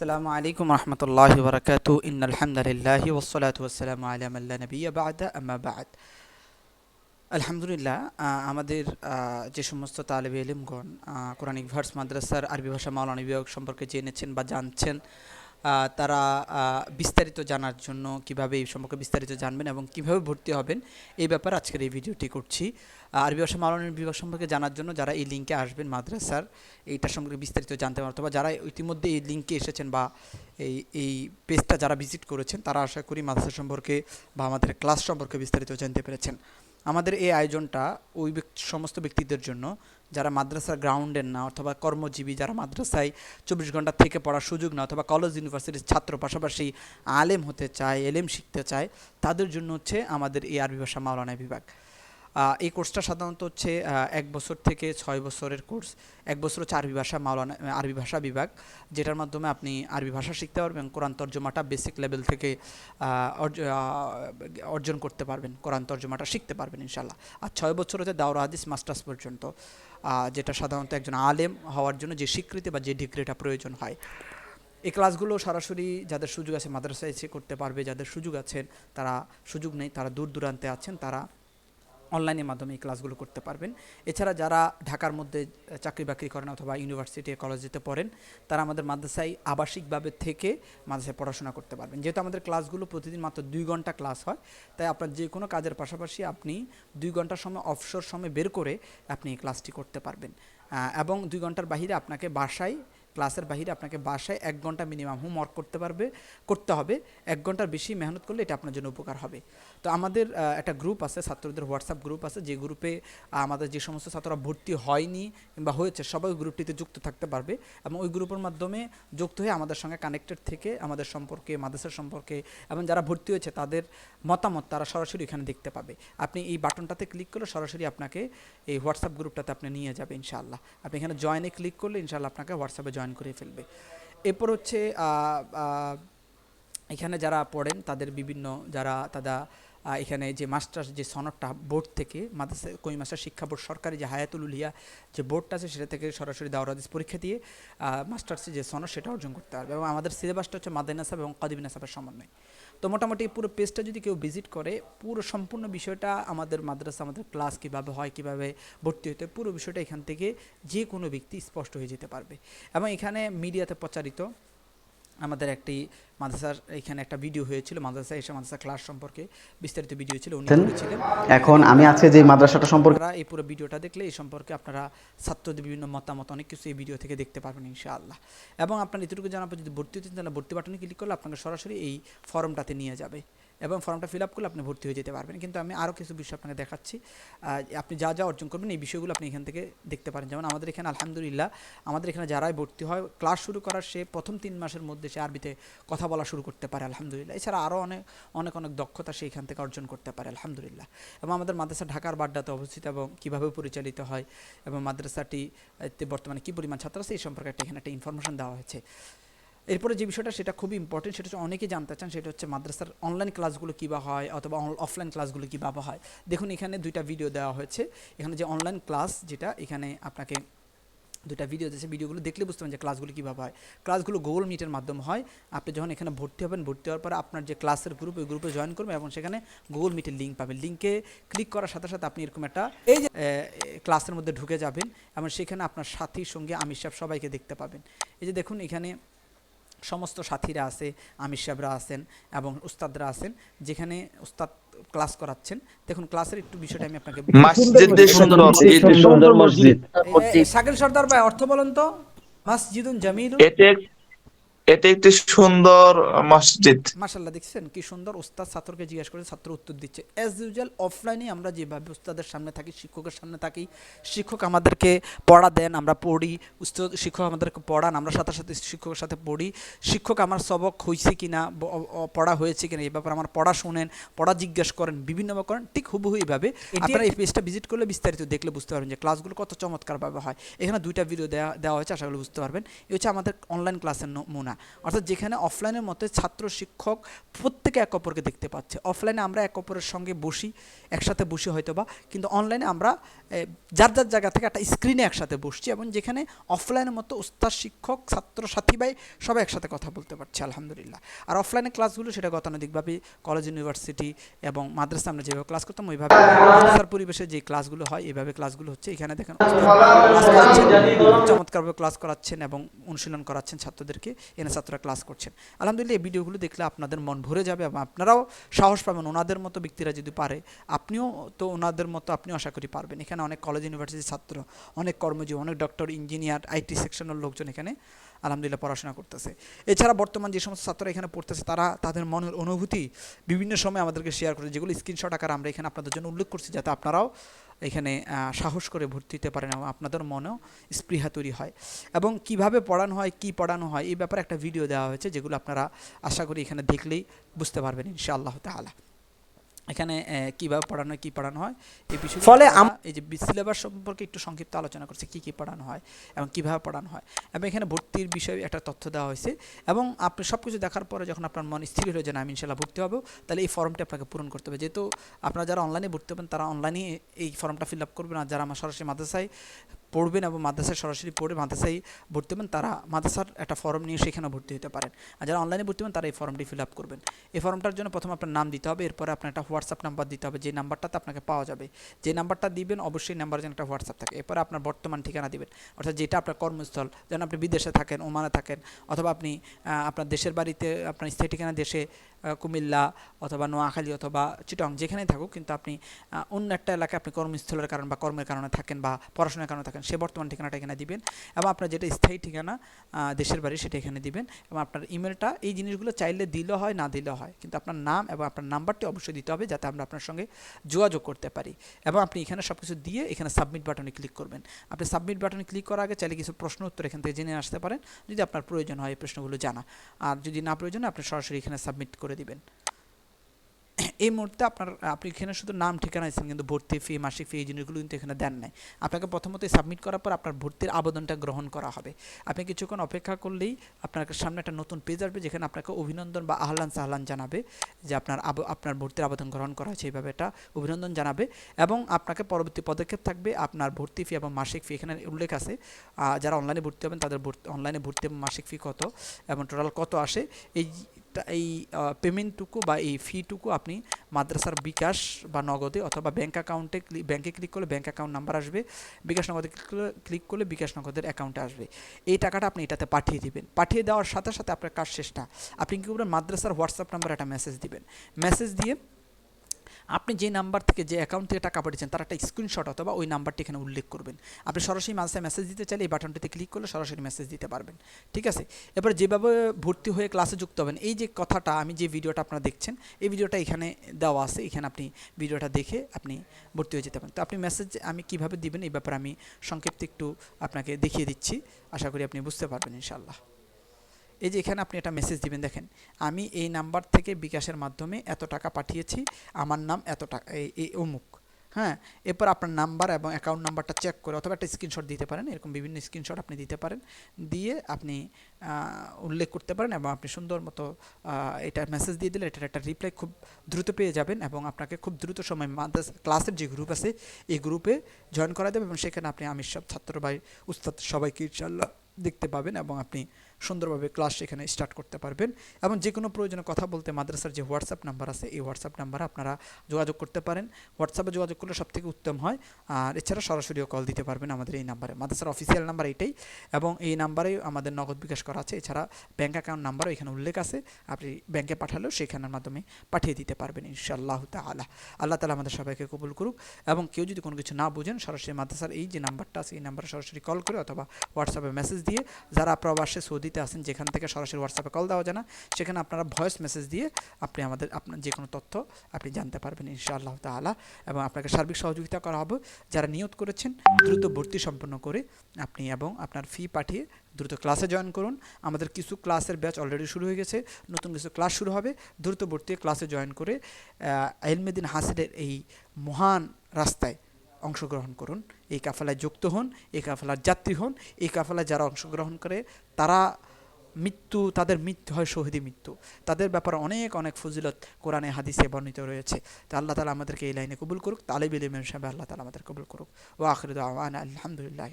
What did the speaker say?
আসসালামু আলাইকুম রহমতুল্লাহ বরকাতু। ইন আলহামদুলিল্লাহ ওসলাত ওসালাম আলাম আল্লাহ নবী বাদ, আম্মা বাদ। আলহামদুলিল্লাহ আমাদের যে সমস্ত তালেব এলিমগণ কোরআনিক ভার্স মাদ্রাসার আরবি ভাষা মাওলানা বিভাগ সম্পর্কে জেনেছেন বা জানছেন তারা বিস্তারিত জানার জন্য কীভাবে এই সম্পর্কে বিস্তারিত জানবেন এবং কীভাবে ভর্তি হবেন, এই ব্যাপারে আজকের এই ভিডিওটি করছি। আরবি ভাষা মাওলানা বিভাগ সম্পর্কে জানার জন্য যারা এই লিঙ্কে আসবেন মাদ্রাসার এইটা সম্পর্কে বিস্তারিত জানতে পারেন অথবা যারা ইতিমধ্যে এই লিঙ্কে এসেছেন বা এই এই পেজটা যারা ভিজিট করেছেন, তারা আশা করি মাদ্রাসা সম্পর্কে বা আমাদের ক্লাস সম্পর্কে বিস্তারিত জানতে পেরেছেন। আমাদের এই আয়োজনটা ওই সমস্ত ব্যক্তিদের জন্য, যারা মাদ্রাসার গ্রাউন্ডের না অথবা কর্মজীবী যারা মাদ্রাসায় চব্বিশ ঘণ্টা থেকে পড়ার সুযোগ না অথবা কলেজ ইউনিভার্সিটির ছাত্র পাশাপাশি আলেম হতে চায়, এলেম শিখতে চায়, তাদের জন্য হচ্ছে আমাদের এই আরবি ভাষা মাওলানা বিভাগ। এই কোর্সটা সাধারণত হচ্ছে এক বছর থেকে ছয় বছরের কোর্স। এক বছর হচ্ছে আরবি ভাষা, মাওলানা আরবি ভাষা বিভাগ, যেটার মাধ্যমে আপনি আরবি ভাষা শিখতে পারবেন, কোরআন তর্জমাটা বেসিক লেভেল থেকে অর্জ- অর্জন করতে পারবেন, কোরআন তর্জমাটা শিখতে পারবেন ইনশাল্লাহ আর ছয় বছর হচ্ছে দাওরা হাদিস, মাস্টার্স পর্যন্ত যেটা সাধারণত একজন আলেম হওয়ার জন্য যে স্বীকৃতি বা যে ডিগ্রিটা প্রয়োজন হয়। এই ক্লাসগুলো সরাসরি যাদের সুযোগ আছে, মাদ্রাসায় এসে করতে পারবে, যাদের সুযোগ আছেন তারা সুযোগ নেই, তারা দূর দূরান্তে আছেন, তারা অনলাইনের মাধ্যমে এই ক্লাসগুলো করতে পারবেন। এছাড়া যারা ঢাকার মধ্যে চাকরি বাকরি করেন অথবা ইউনিভার্সিটি কলেজেতে পড়েন, তারা আমাদের মাদ্রাসায় আবাসিকভাবে থেকে মাদ্রাসায় পড়াশোনা করতে পারবেন। যেহেতু আমাদের ক্লাসগুলো প্রতিদিন মাত্র দুই ঘণ্টা ক্লাস হয়, তাই আপনার যে কোনো কাজের পাশাপাশি আপনি দুই ঘণ্টার সময় অবসর সময় বের করে আপনি এই ক্লাসটি করতে পারবেন। এবং দুই ঘণ্টার বাহিরে আপনাকে বাসায় ক্লাসের বাহিরে আপনাকে বাসায় এক ঘণ্টা মিনিমাম হোমওয়ার্ক করতে পারবে, করতে হবে। এক ঘণ্টার বেশি মেহনত করলে এটা আপনার জন্য উপকার হবে। তো আমাদের একটা গ্রুপ আছে, ছাত্রদের হোয়াটসঅ্যাপ গ্রুপ আছে, যে গ্রুপে আমাদের যে সমস্ত ছাত্ররা ভর্তি হয়নি কিংবা হয়েছে, সবাই গ্রুপটিতে যুক্ত থাকতে পারবে এবং ওই গ্রুপের মাধ্যমে যুক্ত হয়ে আমাদের সঙ্গে কানেক্টেড থেকে আমাদের সম্পর্কে, মাদ্রাসার সম্পর্কে এবং যারা ভর্তি হয়েছে, তাদের মতামত তারা সরাসরি এখানে দেখতে পাবে। আপনি এই বাটনটাতে ক্লিক করলে সরাসরি আপনাকে এই হোয়াটসঅ্যাপ গ্রুপটাতে আপনি নিয়ে যাবে ইনশাআল্লাহ। আপনি এখানে জয়েনে ক্লিক করলে ইনশাআল্লাহ আপনাকে হোয়াটসঅ্যাপে জয়েন করে ফেলবে। এরপর হচ্ছে এখানে যারা পড়েন তাদের বিভিন্ন যারা তারা এখানে যে মাস্টার্স যে সনদটা বোর্ড থেকে, মাদ্রাসা কই মাস্টার শিক্ষা বোর্ড, সরকারি যে হায়াতুল উলিয়া যে বোর্ডটা আছে, সেটা থেকে সরাসরি দাওরাদিস পরীক্ষা দিয়ে মাস্টার্সের যে সনদ, সেটা অর্জন করতে পারবে এবং আমাদের সিলেবাসটা হচ্ছে মাদাইন নাসাব এবং কাদিবিন নাসাবের সমন্বয়। তো মোটামুটি পুরো পেজটা যদি কেউ ভিজিট করে, পুরো সম্পূর্ণ বিষয়টা আমাদের মাদ্রাসা, আমাদের ক্লাস কীভাবে হয়, কীভাবে ভর্তি হতে পুরো বিষয়টা এখান থেকে যে কোনো ব্যক্তি স্পষ্ট হয়ে যেতে পারবে। এবং এখানে মিডিয়াতে প্রচারিত আমাদের একটি মাদ্রাসার এখানে একটা ভিডিও হয়েছিল মাদ্রাসা এসে মাদ্রাসা ক্লাস সম্পর্কে বিস্তারিত ভিডিও ছিল উনি? করেছিলেন এখন আমি আজকে যে মাদ্রাসাটা সম্পর্কে এই পুরো ভিডিওটা দেখলে এই সম্পর্কে আপনারা ছাত্রদের বিভিন্ন মতামত অনেক কিছু এই ভিডিও থেকে দেখতে পারবেন ইনশাআল্লাহ এবং আপনার এতটুকু জানার পর যদি ভর্তি হতে চান তাহলে ভর্তি বাটনে ক্লিক করলে আপনাকে সরাসরি এই ফর্মটাতে নিয়ে যাবে এবং ফর্মটা ফিল আপ করলে আপনি ভর্তি হয়ে যেতে পারবেন। কিন্তু আমি আরও কিছু বিষয় আপনাকে দেখাচ্ছি। আপনি যা যা অর্জন করবেন, এই বিষয়গুলো আপনি এখান থেকে দেখতে পারেন। যেমন আমাদের এখানে আলহামদুলিল্লাহ, আমাদের এখানে যারাই ভর্তি হয়, ক্লাস শুরু করার সে প্রথম তিন মাসের মধ্যে সে আরবিতে কথা বলা শুরু করতে পারে, আলহামদুলিল্লাহ। এছাড়া আরও অনেক অনেক অনেক দক্ষতা সে এখান থেকে অর্জন করতে পারে, আলহামদুলিল্লাহ। এবং আমাদের মাদ্রাসা ঢাকার বাড্ডাতে অবস্থিত এবং কীভাবে পরিচালিত হয় এবং মাদ্রাসাটি বর্তমানে কী পরিমাণ ছাত্র আছে, এই সম্পর্কে একটা এখানে একটা ইনফরমেশন দেওয়া হয়েছে। এরপরে যে বিষয়টা, সেটা খুবই ইম্পর্টেন্ট সেটা হচ্ছে অনেকেই জানতে চান, সেটা হচ্ছে মাদ্রাসার অনলাইন ক্লাসগুলো কীভাবে হয় অথবা অফলাইন ক্লাসগুলো কীভাবে হয়। দেখুন, এখানে দুইটা ভিডিও দেওয়া হয়েছে। এখানে যে অনলাইন ক্লাস যেটা, এখানে আপনাকে দুইটা ভিডিও দিয়েছে। ভিডিওগুলো দেখলে বুঝতে পারেন যে ক্লাসগুলো কীভাবে হয়। ক্লাসগুলো গুগল মিটের মাধ্যমে হয়। আপনি যখন এখানে ভর্তি হবেন, ভর্তি হওয়ার পরে আপনার যে ক্লাসের গ্রুপ ওই গ্রুপে জয়েন করবেন এবং সেখানে গুগল মিটের লিঙ্ক পাবেন। লিঙ্কে ক্লিক করার সাথে সাথে আপনি এরকম একটা, এই যে ক্লাসের মধ্যে ঢুকে যাবেন এবং সেখানে আপনার সাথীর সঙ্গে আমির সাহেব সবাইকে দেখতে পাবেন। এই যে দেখুন, এখানে সমস্ত সাথীরা আছে আমির সাহেবরা আছেন এবং উস্তাদরা আছেন যেখানে উস্তাদ ক্লাস করাচ্ছেন। দেখুন ক্লাসের একটু বিষয়টা আমি আপনাকে মসজিদের সুন্দর মসজিদ সুন্দর মসজিদ। সাকিল সর্দার ভাই অর্থ বলেন তো। মসজিদুন জামিল এটি এক- এটি একটি সুন্দর মসজিদ। মাশাল্লাহ দেখছেন? কি সুন্দর উস্তাদ ছাত্রকে জিজ্ঞাসা করে ছাত্র উত্তর দিচ্ছে। অ্যাজ ইউজুয়াল অফলাইনে আমরা যেভাবে উস্তাদের সামনে থাকি শিক্ষকের সামনে থাকি শিক্ষক আমাদেরকে পড়া দেন আমরা পড়ি উস্তাদ শিক্ষক আমাদেরকে পড়ান আমরা সাথে সাথে শিক্ষকের সাথে পড়ি। শিক্ষক আমার সবক হয়েছে কিনা পড়া হয়েছে কিনা এই ব্যাপারে আমার পড়া শুনেন পড়া জিজ্ঞেস করেন বিভিন্নভাবে করেন ঠিক হুবহু এইভাবে। আপনারা এই পেজটা ভিজিট করলে বিস্তারিত দেখলে বুঝতে পারবেন যে ক্লাসগুলো কত চমৎকারভাবে হয়। এখানে দুইটা ভিডিও দেওয়া দেওয়া হয়েছে আশা করি বুঝতে পারবেন। এই হচ্ছে আমাদের অনলাইন ক্লাসের নমুনা অর্থাৎ যেখানে অফলাইনের মতো ছাত্র শিক্ষক প্রত্যেকে এক অপরকে দেখতে পাচ্ছে। অফলাইনে আমরা এক অপরের সঙ্গে বসি একসাথে বসি হয়তো বা কিন্তু অনলাইনে আমরা যার যার জায়গা থেকে একটা স্ক্রিনে একসাথে বসছি এবং যেখানে অফলাইনের মতো উস্তাদ শিক্ষক ছাত্র সাথী সবাই একসাথে কথা বলতে পারছে আলহামদুলিল্লাহ। আর অফলাইনে ক্লাসগুলো সেটা গতানুগতিকভাবে কলেজ ইউনিভার্সিটি এবং মাদ্রাসা আমরা যেভাবে ক্লাস করতাম ওইভাবে পরিবেশে যে ক্লাসগুলো হয় এইভাবে ক্লাসগুলো হচ্ছে। এখানে দেখেন ক্লাস করাচ্ছেন, চমৎকারভাবে ক্লাস করাচ্ছেন এবং অনুশীলন করাচ্ছেন ছাত্রদেরকে। ছাত্ররা ক্লাস করছেন। আলহামদুলিল্লাহ, এই ভিডিওগুলো দেখলে আপনাদের মন ভরে যাবে এবং আপনারাও সাহস পাবেন, ওনাদের মতো ব্যক্তিরা যদি পারে, আপনিও তো ওনাদের মতো আপনিও আশা করি পারবেন। এখানে অনেক কলেজ ইউনিভার্সিটির ছাত্র, অনেক কর্মজীবী, অনেক ডক্টর ইঞ্জিনিয়ার আইটি সেকশনের লোকজন এখানে আলহামদুলিল্লাহ পড়াশোনা করতেছে। এছাড়া বর্তমান যে সমস্ত ছাত্ররা এখানে পড়তেছে, তারা তাদের মনের অনুভূতি বিভিন্ন সময় আমাদেরকে শেয়ার করে যেগুলো স্ক্রিনশট আকারে আমরা এখানে আপনাদের জন্য উল্লেখ করছি, যাতে আপনারাও এখানে সাহস করে ভর্তি হতে পারেন আপনাদের মনেও স্পৃহা তৈরি হয়। এবং কীভাবে পড়ানো হয়, কি পড়ানো হয়, এই ব্যাপারে একটা ভিডিও দেওয়া হয়েছে, যেগুলো আপনারা আশা করি এখানে দেখলেই বুঝতে পারবেন, ইনশাআল্লাহ তাআলা। এখানে কীভাবে পড়ানো হয় কি পড়ানো হয়? এই বিষয়ে ফলে এই যে সিলেবাস সম্পর্কে একটু সংক্ষিপ্ত আলোচনা করছে কি কি পড়ানো হয় এবং কীভাবে পড়ানো হয়। এবং এখানে ভর্তির বিষয়ে একটা তথ্য দেওয়া হয়েছে এবং আপনি সব কিছু দেখার পরে যখন আপনার মন স্থির হয়ে যায় না আমি ইনশাল্লাহ ভর্তি হব তাহলে এই ফর্মটি আপনাকে পূরণ করতে হবে। যেহেতু আপনারা যারা অনলাইনে ভর্তি হবেন তারা অনলাইনে এই ফর্মটা ফিল আপ করবেন। আর যারা আমার সরাসরি মাদ্রাসায় পড়বেন এবং মাদ্রাসায় সরাসরি পড়ে মাদ্রাসায় ভর্তি হবেন, তারা মাদ্রাসার একটা ফর্ম নিয়ে সেখানে ভর্তি হতে পারেন। আর যারা অনলাইনে ভর্তি হবেন, তারা এই ফর্মটি ফিল আপ করবেন। এই ফর্মটার জন্য প্রথমে আপনার নাম দিতে হবে, এরপরে আপনার একটা হোয়াটসঅ্যাপ নাম্বার দিতে হবে, যে নাম্বারটাতে আপনাকে পাওয়া যাবে। যে নাম্বারটা দিবেন, অবশ্যই নাম্বার যেন একটা হোয়াটসঅ্যাপ থাকে। এরপরে আপনার বর্তমান ঠিকানা দিবেন। অর্থাৎ যেটা আপনার কর্মস্থল যেন আপনি বিদেশে থাকেন, ওমানে থাকেন, অথবা আপনি আপনার দেশের বাড়িতে, আপনার স্থায়ী ঠিকানা দেশে কুমিল্লা অথবা নোয়াখালী অথবা চিটং, যেখানেই থাকুক, কিন্তু আপনি অন্য একটা এলাকায় আপনি কর্মস্থলের কারণ বা কর্মের কারণে থাকেন বা পড়াশোনার কারণে থাকেন সে বর্তমান ঠিকানাটা এখানে দিবেন এবং আপনার যেটা স্থায়ী ঠিকানা দেশের বাড়ি সেটা এখানে দিবেন এবং আপনার ইমেলটা এই জিনিসগুলো চাইলে দিলেও হয়, না দিলে হয়। কিন্তু আপনার নাম এবং আপনার নাম্বারটি অবশ্যই দিতে হবে যাতে আমরা আপনার সঙ্গে যোগাযোগ করতে পারি এবং আপনি এখানে সব কিছু দিয়ে এখানে সাবমিট বাটনে ক্লিক করবেন। আপনি সাবমিট বাটনে ক্লিক করার আগে চাইলে কিছু প্রশ্ন উত্তর এখান থেকে জেনে আসতে পারেন। যদি আপনার প্রয়োজন হয় এই প্রশ্নগুলো জানা। আর যদি না প্রয়োজন আপনি সরাসরি এখানে সাবমিট করে দিবেন। এই মুহূর্তে আপনার, আপনি এখানে শুধু নাম, ঠিকানা দিচ্ছেন কিন্তু ভর্তি ফি মাসিক ফি এই জিনিসগুলো কিন্তু এখানে দেন নাই। আপনাকে প্রথমত সাবমিট করার পর আপনার ভর্তির আবেদনটা গ্রহণ করা হবে। আপনি কিছুক্ষণ অপেক্ষা করলেই আপনার সামনে একটা নতুন পেজ আসবে, যেখানে আপনাকে অভিনন্দন বা আহলান সাহলান জানাবে যে আপনার আপনার ভর্তির আবেদন গ্রহণ করা হয়েছে, এইভাবে এটা অভিনন্দন জানাবে। এবং আপনাকে পরবর্তী পদক্ষেপ থাকবে আপনার ভর্তি ফি এবং মাসিক ফি এখানে উল্লেখ আছে যারা অনলাইনে ভর্তি হবেন তাদের অনলাইনে ভর্তি এবং মাসিক ফি কত এবং টোটাল কত আসে, এই টা- এই পেমেন্টটুকু বা এই ফিটুকু আপনি মাদ্রাসার বিকাশ বা নগদে অথবা ব্যাঙ্ক অ্যাকাউন্টে ব্যাঙ্কে ক্লিক করলে ব্যাঙ্ক অ্যাকাউন্ট নাম্বার আসবে, বিকাশ নগদে ক্লিক করলে ক্লিক করলে বিকাশ নগদের অ্যাকাউন্টে আসবে। এই টাকাটা আপনি এটাতে পাঠিয়ে দেবেন। পাঠিয়ে দেওয়ার সাথে সাথে আপনার কাজ শেষটা আপনি কী করবেন? মাদ্রাসার হোয়াটসঅ্যাপ নাম্বার একটা মেসেজ দিবেন। মেসেজ দিয়ে আপনি যে নাম্বার থেকে যে অ্যাকাউন্ট থেকে টাকা পাঠিয়েছেন, তার একটা স্ক্রিনশট অথবা ওই নাম্বারটি এখানে উল্লেখ করবেন। আপনি সরাসরি মাসে মেসেজ দিতে চাইলে এই বাটনটিতে ক্লিক করলে সরাসরি মেসেজ দিতে পারবেন। ঠিক আছে? এবার যেভাবে ভর্তি হয়ে ক্লাসে যুক্ত হবেন, এই যে কথাটা আমি যে ভিডিওটা আপনারা দেখছেন, এই ভিডিওটা এখানে দেওয়া আছে। এখানে আপনি ভিডিওটা দেখে আপনি ভর্তি হয়ে যেতে পারেন। তো আপনি মেসেজ আমি কীভাবে দিবেন, এই ব্যাপারে আমি সংক্ষিপ্ত একটু আপনাকে দেখিয়ে দিচ্ছি। আশা করি আপনি বুঝতে পারবেন ইনশাআল্লাহ। এই যে এখানে আপনি একটা মেসেজ দিবেন, দেখেন, আমি এই নাম্বার থেকে বিকাশের মাধ্যমে এত টাকা পাঠিয়েছি, আমার নাম এত টাকা, এই- অমুক হ্যাঁ? এরপর আপনার নাম্বার এবং অ্যাকাউন্ট নাম্বারটা চেক করে অথবা একটা স্ক্রিনশট দিতে পারেন, এরকম বিভিন্ন স্ক্রিনশট আপনি দিতে পারেন, দিয়ে আপনি উল্লেখ করতে পারেন এবং আপনি সুন্দর মতো এটা মেসেজ দিয়ে দিলে এটার একটা রিপ্লাই খুব দ্রুত পেয়ে যাবেন এবং আপনাকে খুব দ্রুত সময় মাদ্রাস ক্লাসের যে গ্রুপ আছে, এই গ্রুপে জয়েন করা দেবে এবং সেখানে আপনি আমি সব ছাত্র ভাই, উস্তাদ সবাইকে ইনশাল্লাহ দেখতে পাবেন এবং আপনি সুন্দরভাবে ক্লাস সেখানে স্টার্ট করতে পারবেন। এবং যে কোনো প্রয়োজনে কথা বলতে মাদ্রাসার যে হোয়াটসঅ্যাপ নাম্বার আছে, এই হোয়াটসঅ্যাপ নাম্বারে আপনারা যোগাযোগ করতে পারেন। হোয়াটসঅ্যাপে যোগাযোগ করলে সব থেকে উত্তম হয়। আর এছাড়া সরাসরিও কল দিতে পারবেন আমাদের এই নাম্বারে মাদ্রাসার অফিসিয়াল নাম্বার এটাই। এবং এই নাম্বারে আমাদের নগদ বিকাশ করা আছে। এছাড়া ব্যাঙ্ক অ্যাকাউন্ট নাম্বারও এখানে উল্লেখ আছে। আপনি ব্যাংকে পাঠালেও সেখানের মাধ্যমে পাঠিয়ে দিতে পারবেন ইনশাআল্লাহ তাআলা। আল্লাহ তালা আমাদের সবাইকে কবুল করুক। এবং কেউ যদি কোনো কিছু না বুঝেন, সরাসরি মাদ্রাসার এই যে নাম্বারটা আছে, এই নাম্বারে সরাসরি কল করে অথবা হোয়াটসঅ্যাপে মেসেজ দিয়ে যারা প্রবাসে সৌদিতে আছেন, যেখান থেকে সরাসরি হোয়াটসঅ্যাপে কল দেওয়া যায় না, সেখানে আপনারা ভয়েস মেসেজ দিয়ে আপনি আমাদের আপনার যে কোনো তথ্য আপনি জানতে পারবেন ইনশাআল্লাহ তাআলা। এবং আপনাকে সার্বিক সহযোগিতা করা হবে। যারা নিয়োগ করেছেন, দ্রুত ভর্তি সম্পন্ন করে আপনি এবং আপনার ফি পাঠিয়ে দ্রুত ক্লাসে জয়েন করুন। আমাদের কিছু ক্লাসের ব্যাচ অলরেডি শুরু হয়ে গেছে। নতুন কিছু ক্লাস শুরু হবে। দ্রুত ভর্তি ক্লাসে জয়েন করে এলমেদিন হাসিলের এই মহান রাস্তায় অংশগ্রহণ করুন। এই কাফেলায় যুক্ত হন, এই কাফেলার যাত্রী হন, এই কাফেলায় যারা অংশগ্রহণ করে, তারা মৃত্যু, তাদের মৃত্যু হয় শহীদী মৃত্যু। তাদের ব্যাপারে অনেক অনেক ফজিলত কোরআনে, হাদিসে বর্ণিত রয়েছে। তো আল্লাহ তালা আমাদেরকে এই লাইনে কবুল করুক, তালেব ইলিমের সাহেব, আল্লাহ তালা আমাদের কবুল করুক। ও আখরিদ আলহামদুলিল্লাহ